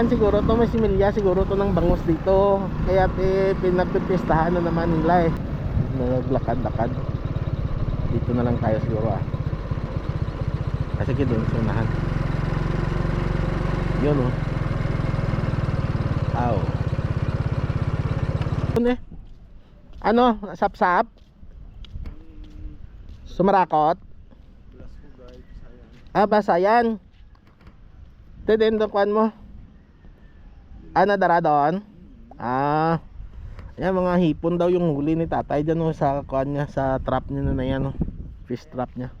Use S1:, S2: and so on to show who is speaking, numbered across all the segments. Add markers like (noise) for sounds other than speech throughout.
S1: may kan siguro to, may similya siguro to ng bangus dito. Kaya eh, pinagpipistahan na naman nila eh. Naglakad-lakad. Dito na lang tayo siguro ah. Kasi doon sa unahan. Yun oh. Aw. Ano eh? Ano? Sap-sap? Sumarakot? Ah, basayan. Ito din doon kuhan mo. Ah, nadara doon? Ah. Yan, mga hipon daw yung huli ni tatay dyan oh, sa kuhan niya, sa trap niya na yan oh. Fish trap niya.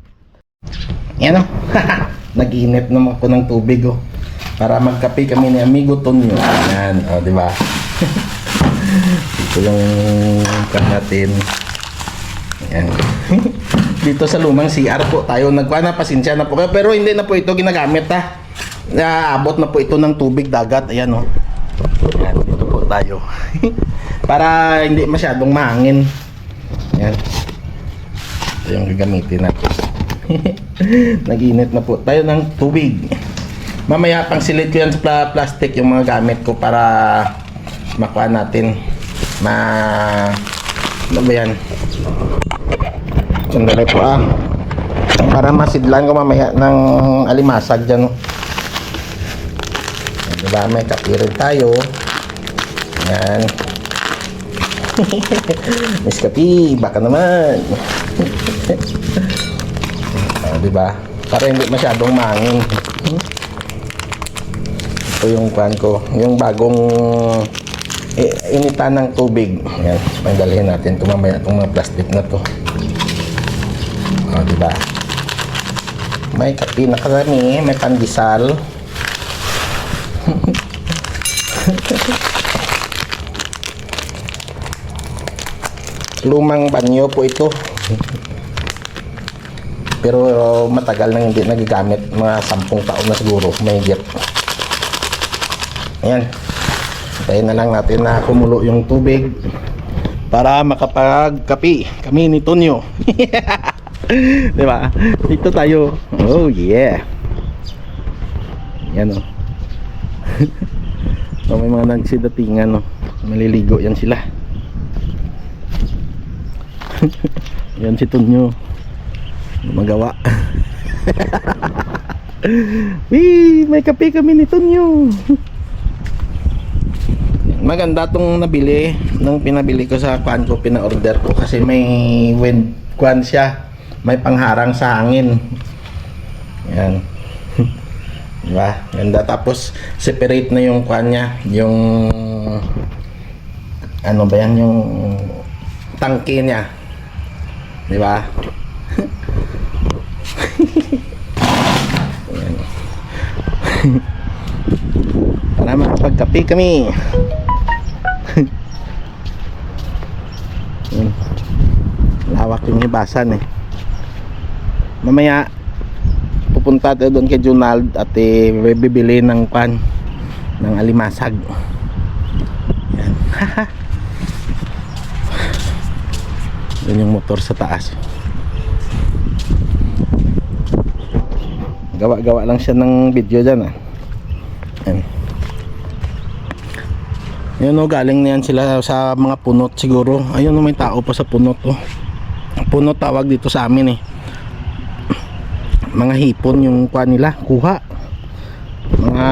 S1: Yan oh. (laughs) Nag-init naman ko ng tubig oh. Para magkape kami ni Amigo Tonyo. Yan, oh, di ba? (laughs) Ito yung kuhan natin. Yan. (laughs) Dito sa lumang CR po tayo nagkuha na pasensya na po pero hindi na po ito ginagamit ha. Naabot na po ito ng tubig dagat. Ayan oh. Ayan, dito po tayo. (laughs) Para hindi masyadong mahangin. Ayan. Ito yung gagamitin natin. (laughs) Nag-init na po tayo ng tubig. Mamaya pang silid ko yan sa pla- plastic yung mga gamit ko para makuha natin. Ma... Ano ba yan? Sandali po ah. Para masidlan ko mamaya ng alimasag dyan. oh. Diba may kape rin tayo. Yan. (laughs) Miss Kapi, baka naman. (laughs) ah, diba? Para hindi masyadong mangin. Ito yung kwan ko. Yung bagong eh, initan ng tubig. Yan. Pagdalhin natin ito mamaya itong mga plastic na to. O, di ba? May kape na karami, may pandesal. Lumang banyo po ito. Pero matagal nang hindi nagagamit, mga sampung taon na siguro, may higit. Ayan. Tayo na lang natin na kumulo yung tubig para makapagkapi kami ni Tonyo. (laughs) Di ba? Dito tayo. Oh yeah. Yan oh. so, (laughs) may mga nagsidatingan oh. Maliligo yan sila. (laughs) yan si Tonyo. Magawa. (laughs) Wee, may kape kami ni Tonyo. Maganda tong nabili. Nung pinabili ko sa kwan ko pina-order ko kasi may wind kwan siya. May pangharang sa hangin. Yan. (laughs) Diba? Ganda. Tapos separate na yung kwan niya. Yung ano ba yan? Yung tangke niya diba Yan. para makapagkape kami. Lawak yung hibasan eh. Mamaya pupunta tayo doon kay Junald at eh, bibili ng pan ng alimasag. Yan (laughs) yun yung motor sa taas. Gawa-gawa lang siya ng video dyan ah. Yan yun o galing na yan sila sa mga punot siguro. Ayun o may tao pa sa punot o punot tawag dito sa amin eh. Mga hipon yung kuha nila kuha. Mga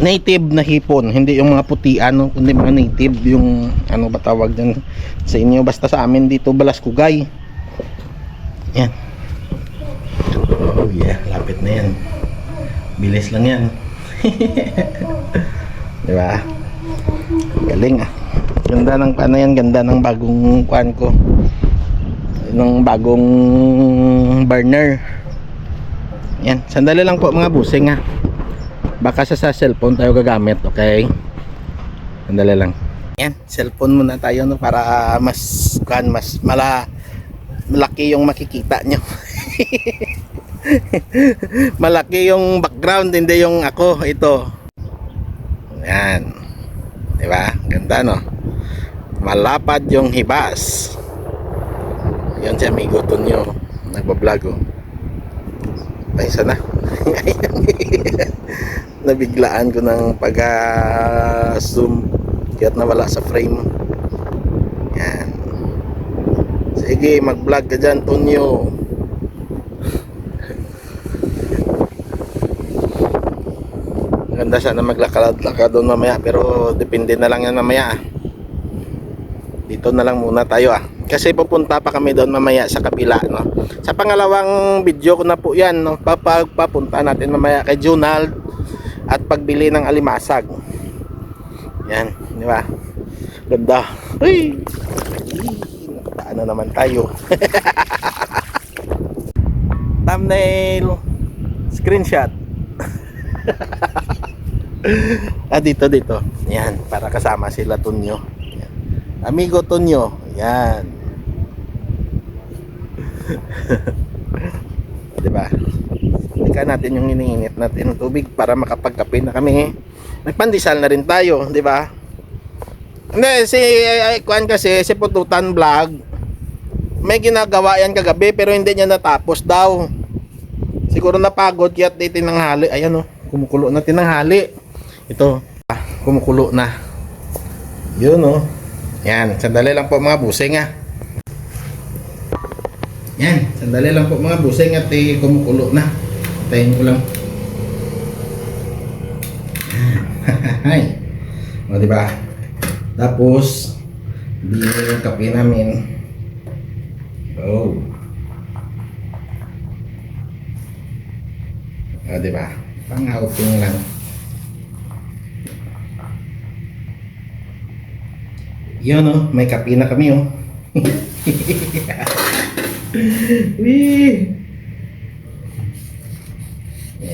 S1: native na hipon hindi yung mga puti ano kundi mga native yung ano ba tawag dyan sa inyo basta sa amin dito balaskugay yan. Oh yeah lapit na yan. Bilis lang yan. (laughs) Di ba? Galing ah. Ganda ng ano yan ganda ng bagong kuan ko. Ng bagong burner. Yan sandali lang po mga busing ha baka sa, sa cellphone tayo gagamit okay? Sandali lang. Yan cellphone muna tayo no para mas kan mas mala malaki yung makikita nyo. (laughs) Malaki yung background hindi yung ako ito. Yan di ganda no? Malapad yung hibas. Yan si amigo Tonyo nagbablog oh. Ay isa na (laughs) nabiglaan ko ng pag-zoom kaya't nawala sa frame. Yan. Sige mag vlog ka dyan Tonyo. Maganda sana maglakad-lakad doon mamaya pero depende na lang yan mamaya. Dito na lang muna tayo ah. Kasi pupunta pa kami doon mamaya sa kabila no? Sa pangalawang video ko na po yan no? Papunta natin mamaya kay Junald at pagbili ng alimasag. Yan di ba? Ganda. Uy! Paano naman tayo. (laughs) Thumbnail. Screenshot. (laughs) Ah dito dito. Yan para kasama sila Tunyo yan. amigo Tunyo yan. (laughs) Di ba Ika natin yung iniinit natin ng tubig para makapagkape na kami. Nagpandesal na rin tayo di ba? Hindi si ay, kasi si Pututan Vlog may ginagawa yan kagabi pero hindi niya natapos daw. Siguro napagod kaya tinanghali. Ayan oh kumukulo na tinanghali. Ito ah, kumukulo na. Yun oh. Yan sandali lang po mga busing ah. Yan sandali lang po mga busing at eh, kumukulo na tayin ko lang Hay. O, di ba? Tapos, di yung kape namin. Oh. O, di ba? Pang-outing lang. Yun, oh. May kape na kami, oh. (laughs) Wee!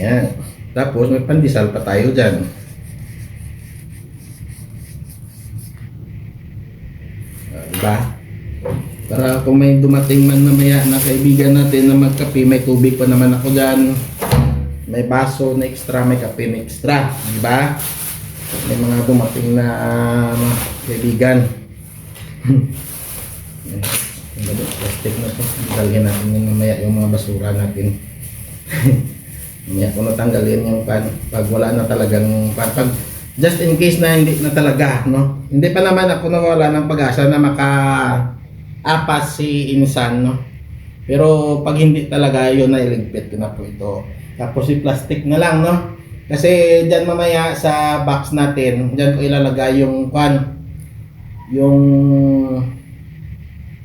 S1: Ayan. Tapos may pandesal pa tayo dyan. Ah, diba? Para kung may dumating man mamaya na kaibigan natin na magkape, may tubig pa naman ako dyan. May baso na extra, may kape na extra. Diba? May mga dumating na ah, mga kaibigan. (laughs) Plastic na to. Dalhin natin yun mamaya yung mga basura natin. (laughs) Mamaya ko natanggalin yung pan pag wala na talagang pan. Pag just in case na hindi na talaga, no? Hindi pa naman ako nawala ng pag-asa na maka apas si Insan, no? Pero pag hindi talaga yun na iligpit ko na po ito. Tapos si plastic na lang, no? Kasi diyan mamaya sa box natin, diyan ko ilalagay yung pan yung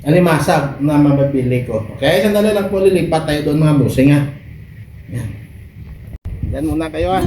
S1: alimasag na mabibili ko. Okay, sandali lang po lilipat tayo doon mga busing ha. Yan. Yan muna kayo ha.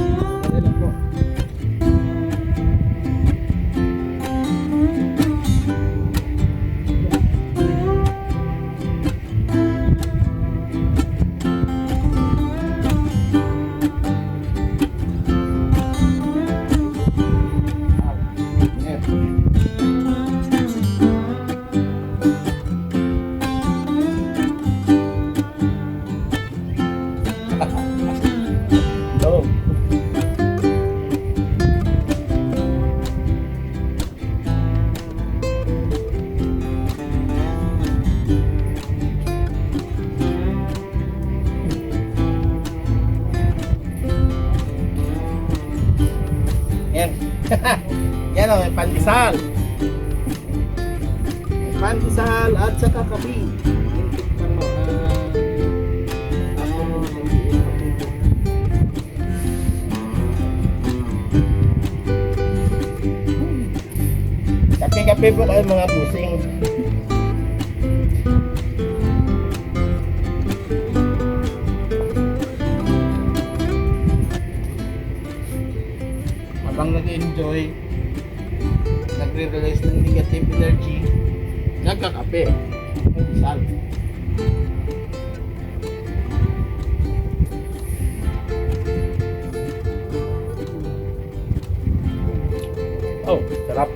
S1: Mga pusing. Habang nag-enjoy, nagre-release ng negative energy, nagkakape. Sal. Oh, sarap.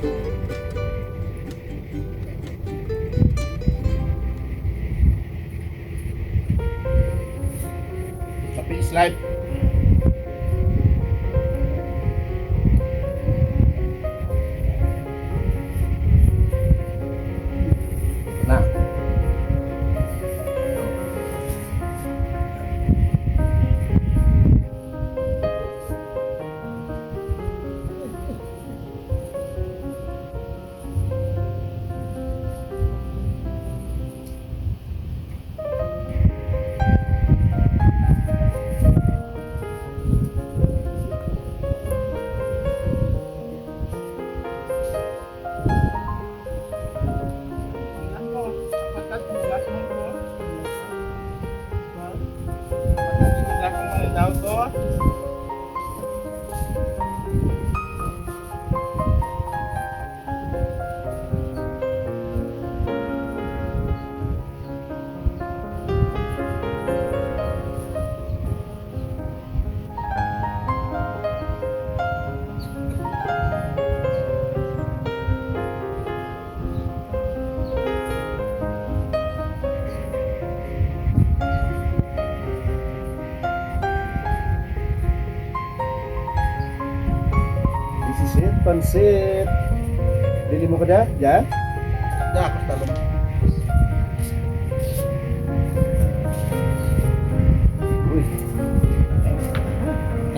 S2: Pansit. Bili mo ka da? Diyan?
S1: Da, talong.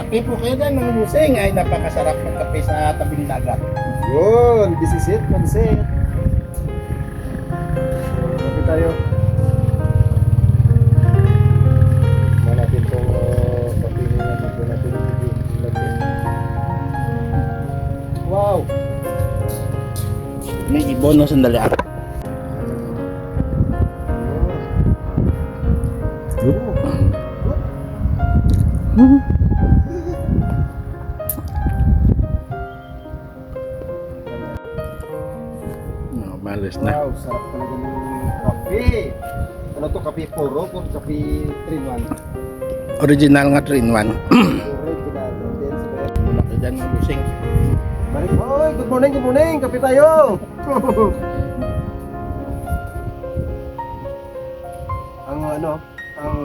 S1: Kape po kayo ng busing. Ay, napakasarap ng kape sa tabing dagat.
S2: Yun, this is it, pansit.
S1: May ibon no, sandali ah. No, malis na.
S2: Wow, sarap talaga ng kape. Ano to, kape puro o kape 3-1?
S1: Original nga 3 in 1.
S2: Original.
S1: Laki dyan ng busing.
S2: Balik. Hoy, good morning, good morning. Kape tayo. Ang ano, ang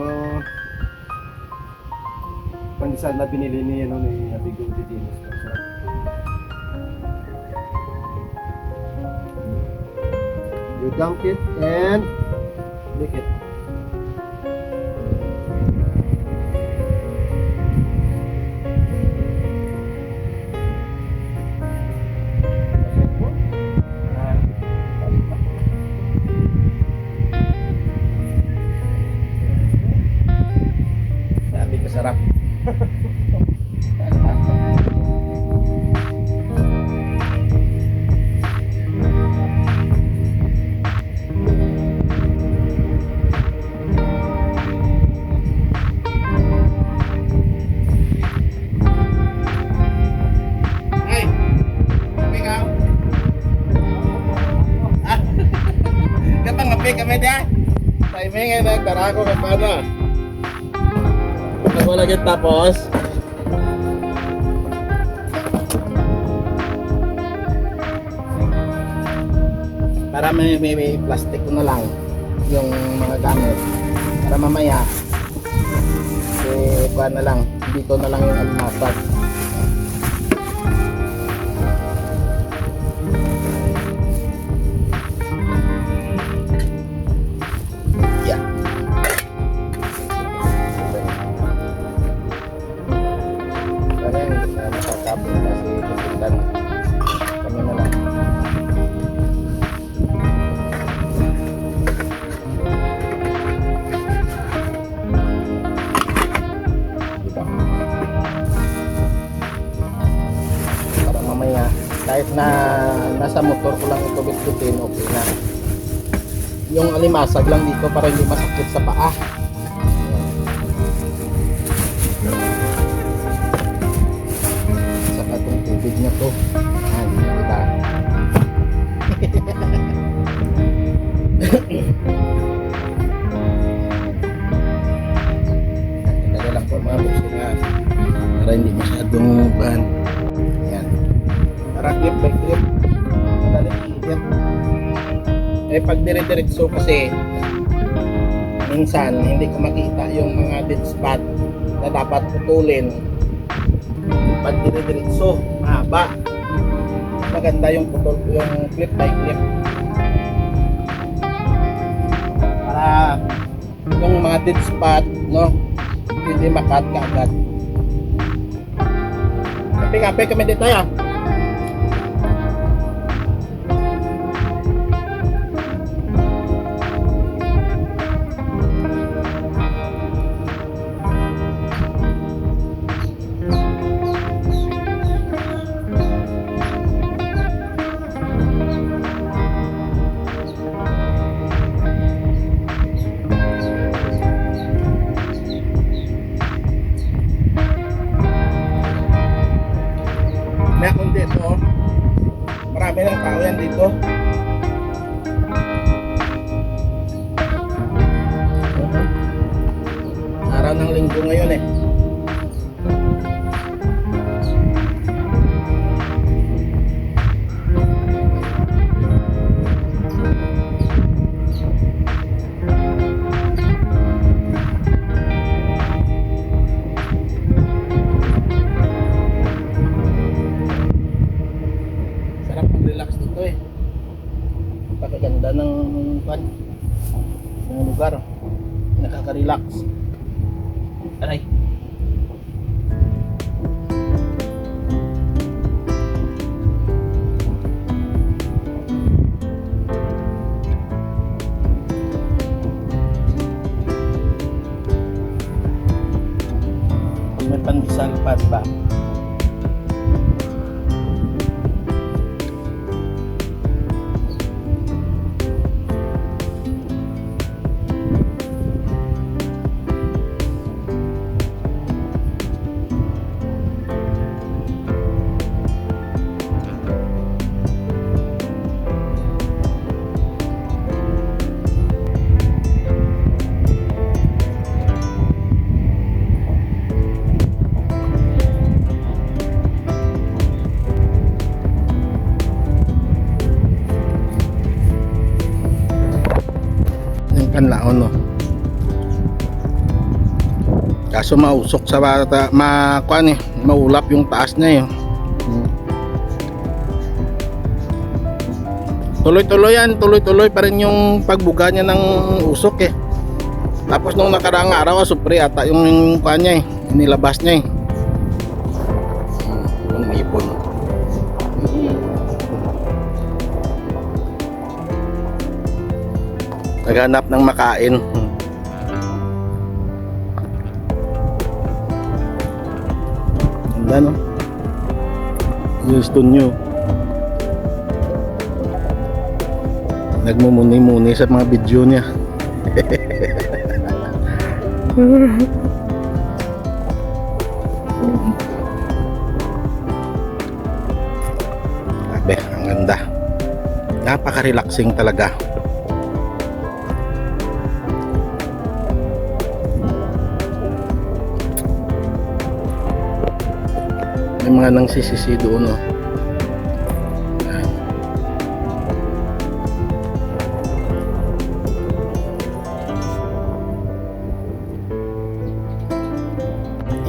S2: pandesal na binili ni ano ni Abigo Didinos. You dunk it and lick it.
S1: Kape kami dia? Timing ay nagdara ko kay pana. Pag wala kita tapos, para may, may, may plastic ko na lang yung mga gamit. Para mamaya, eh, na lang, dito na lang yung almasag. Kahit na nasa motor ko lang ito bitbitin, okay na. Yung alimasag lang dito para hindi masakit sa paa. Saka itong tubig na to. Ayan, diba? Tagal lang po mga busi na para hindi masyadong ban. By clip. Madali. Iikip. Eh pag dire-diretso kasi minsan hindi ko makita yung mga dead spot na dapat putulin. Pag dire-diretso mahaba. Maganda yung putol yung clip by clip. Para yung mga dead spot no hindi makat ka agad. Kape kape kami dito ya na oh. marami ng tao yan dito araw ng linggo ngayon eh yung panlaon no? Kaso mausok sa bata makuan eh maulap yung taas niya eh. Tuloy-tuloy yan tuloy-tuloy pa rin yung pagbuga niya ng usok eh. Tapos nung nakaraang araw asupre ata yung, niya eh nilabas niya eh naghanap ng makain. Ganda no? Gusto nyo. Nagmumuni-muni sa mga video niya. (laughs) Grabe, ang ganda. Napaka-relaxing talaga. May mga nang sisisi doon, oh.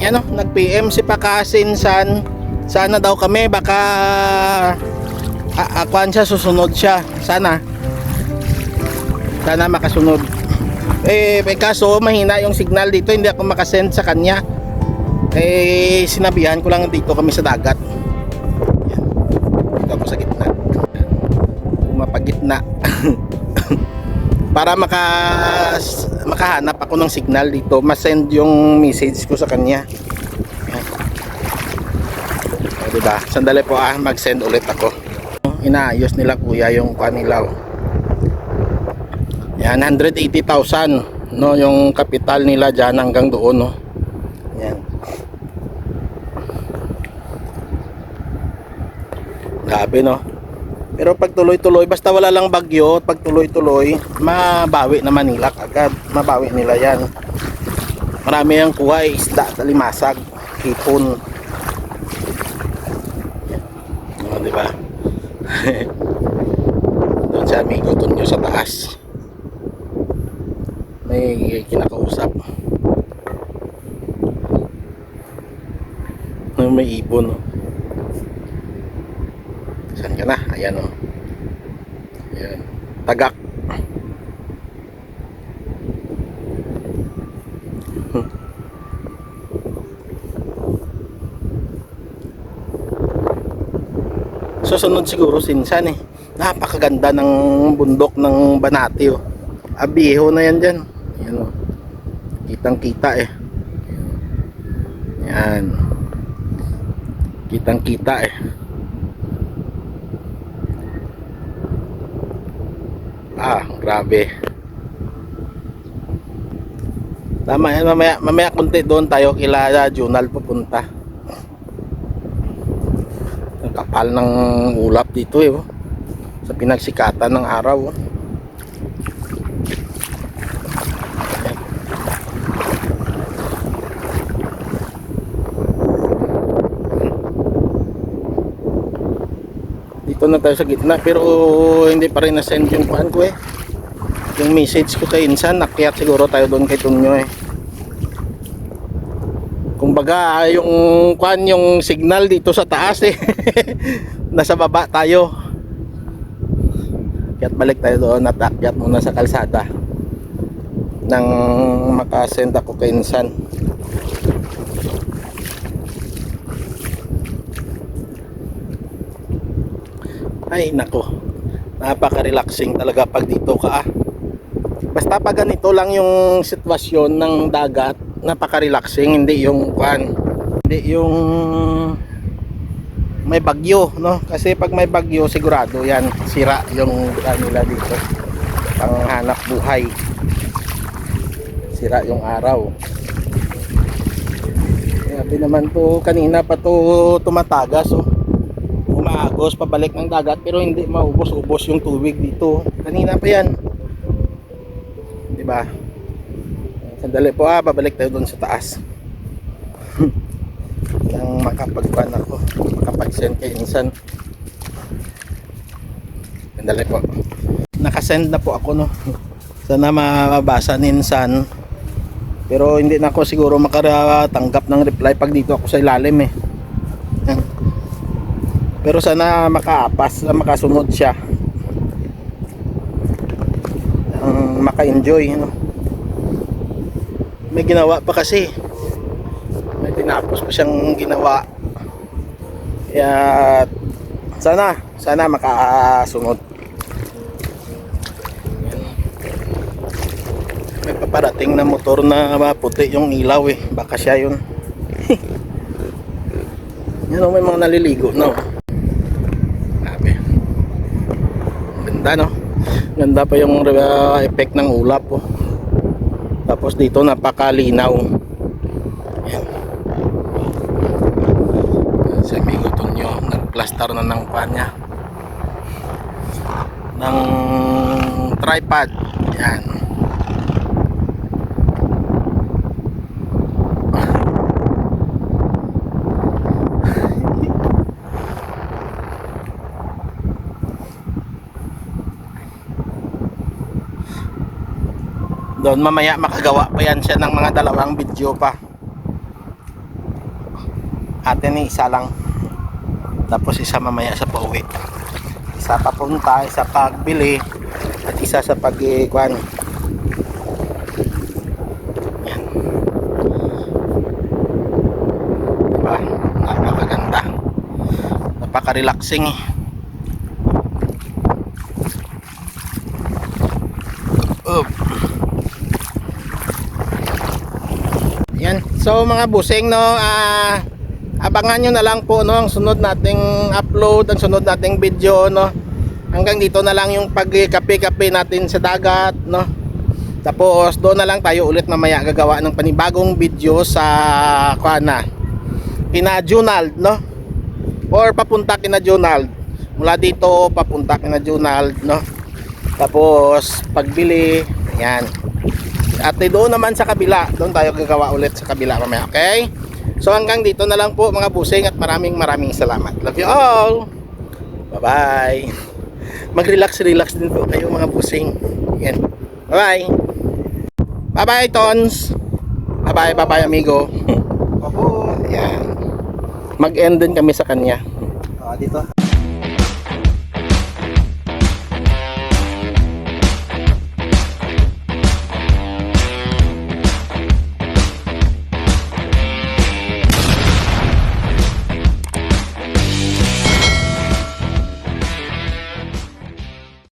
S1: Yan oh, nag-PM si Pakasinsan. Sana daw kami baka akuan siya susunod siya. Sana. Sana makasunod. Eh, kaso mahina yung signal dito, hindi ako makasend sa kanya eh sinabihan ko lang dito kami sa dagat. Yan. Dito ako sa gitna. Pumapagitna (coughs) para maka makahanap ako ng signal dito masend yung message ko sa kanya. O diba? Sandali po ah mag send ulit ako. Inaayos nila kuya yung kanilaw yan 180,000 no yung kapital nila dyan hanggang doon no yan Grabe no. Pero pag tuloy-tuloy, basta wala lang bagyo, pag tuloy-tuloy, mabawi na Manila agad. Mabawi nila yan. Marami ang kuha eh, isda, talimasag, hipon. O, di ba? Doon sa amigo Tonyo sa taas. May kinakausap. May ibon, no? Saan ka na? Ayan o. Ayan. Tagak. Hmm. Susunod siguro sinsan eh. Napakaganda ng bundok ng Banati oh. Abiho na yan dyan. Ayan o. Kitang kita eh. Yan. Kitang kita eh. Ah, grabe. Tama yan, mamaya, mamaya kunti doon tayo kila Junal pupunta. Ang kapal ng ulap dito eh. oh. Sa pinagsikatan ng araw. oh. Dito na tayo sa gitna pero hindi pa rin na-send yung kuhan ko eh. Yung message ko kay Insan, nakyat siguro tayo doon kay Tunyo eh. Kumbaga, yung kuhan, yung signal dito sa taas eh. (laughs) Nasa baba tayo. Akyat balik tayo doon at akyat muna sa kalsada. Nang makasend ako kay Insan. Ay nako. Napaka-relaxing talaga pag dito ka ah. Basta pag ganito lang yung sitwasyon ng dagat, napaka-relaxing, hindi yung kwan, hindi yung may bagyo, no? Kasi pag may bagyo, sigurado yan, sira yung kanila dito. Panghanap buhay. Sira yung araw. Grabe naman to, kanina pa to tumatagas, oh. Umaagos pabalik ng dagat pero hindi maubos-ubos yung tubig dito. Kanina pa yan. 'Di ba? Sandali po ah, babalik tayo doon sa taas. (laughs) Nang makapagpan ako, makapag-send kay Insan. Sandali po. Nakasend na po ako no. Sana mababasa ni Insan. Pero hindi na ako siguro makatanggap ng reply pag dito ako sa ilalim eh. Pero sana makaapas, makasunod siya. Ang maka-enjoy, no? May ginawa pa kasi. May tinapos pa siyang ginawa. Kaya sana, sana makasunod. May paparating na motor na puti yung ilaw eh. Baka siya yun. (laughs) Yan o, may mga naliligo na. oh. Grabe. Ganda no? Ganda pa yung uh, effect ng ulap oh. Tapos dito napakalinaw. Yan. Si amigo Tonyo, nagplaster na ng panya. Ng tripod. Yan. Doon mamaya makagawa pa yan siya ng mga dalawang video pa. Atin ni isa lang. Tapos isa mamaya sa pauwi. Isa papunta, isa pagbili, at isa sa pag-ikwan. Yan. Diba? Napaka-relaxing eh. Oh. Yan. So mga busing no, ah abangan nyo na lang po no ang sunod nating upload, ang sunod nating video no. Hanggang dito na lang yung pagkape-kape natin sa dagat no. Tapos doon na lang tayo ulit mamaya gagawa ng panibagong video sa kuana. Kina Junald no. Or papunta kina Junald. Mula dito papunta kina Junald no. Tapos pagbili, ayan. At doon naman sa kabila, doon tayo gagawa ulit sa kabila mamaya, okay? So hanggang dito na lang po mga busing at maraming maraming salamat. Love you all. Bye-bye. (laughs) Mag-relax, relax din po kayo mga busing. Yan. Bye-bye. Bye-bye, Tons. Bye-bye, bye-bye, amigo.
S2: Opo. (laughs)
S1: Yan. Mag-end din kami sa kanya.
S2: Ah, dito.